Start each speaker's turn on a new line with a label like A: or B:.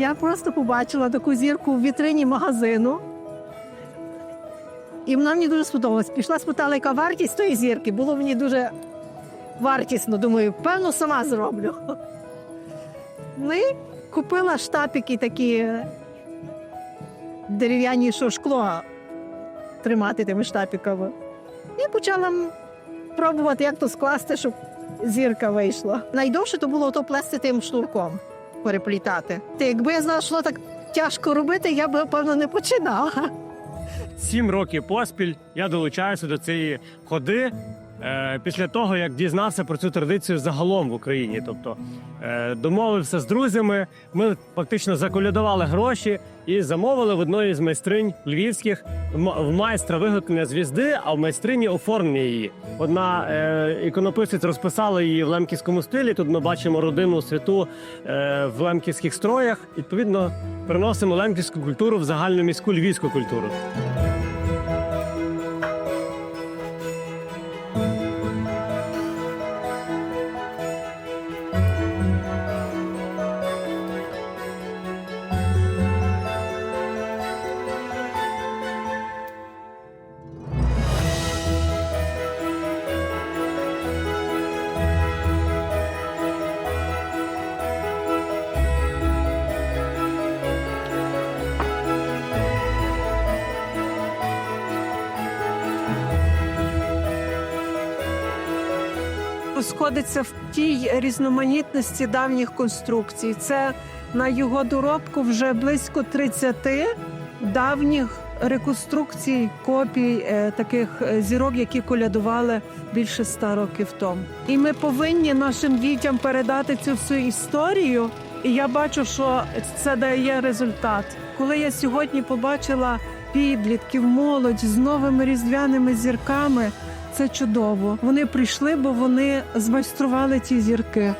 A: Я просто побачила таку зірку в вітрині магазину. І вона мені дуже сподобалась. Пішла, спитала, яка вартість тої зірки. Було мені дуже вартісно. Думаю, певно, сама зроблю. Ну і купила штапики такі дерев'яні, що шкло тримати тими штапиками. І почала пробувати, як то скласти, щоб зірка вийшла. Найдовше то було то плести тим шнурком, переплітати. Та якби я знала, що так тяжко робити, я б, певно, не починала.
B: Сім років поспіль я долучаюся до цієї ходи. Е, Після того, як дізнався про цю традицію загалом в Україні, тобто е, домовився з друзями, ми фактично заколядували гроші і замовили в одної з майстринь львівських в майстра виготовлення звізди, а в майстрині оформлення її. Одна е, іконописець розписала її в лемківському стилі. Тут ми бачимо родину святу в лемківських строях. Відповідно, приносимо лемківську культуру в загальну міську львівську культуру.
C: Сходиться в тій різноманітності давніх конструкцій. Це на його доробку вже близько 30 давніх реконструкцій, копій е, таких е, зірок, які колядували більше ста років тому. І ми повинні нашим дітям передати цю всю історію. І я бачу, що це дає результат. Коли я сьогодні побачила підлітків, молодь з новими різдвяними зірками, це чудово. Вони прийшли, бо вони змайстрували ці зірки.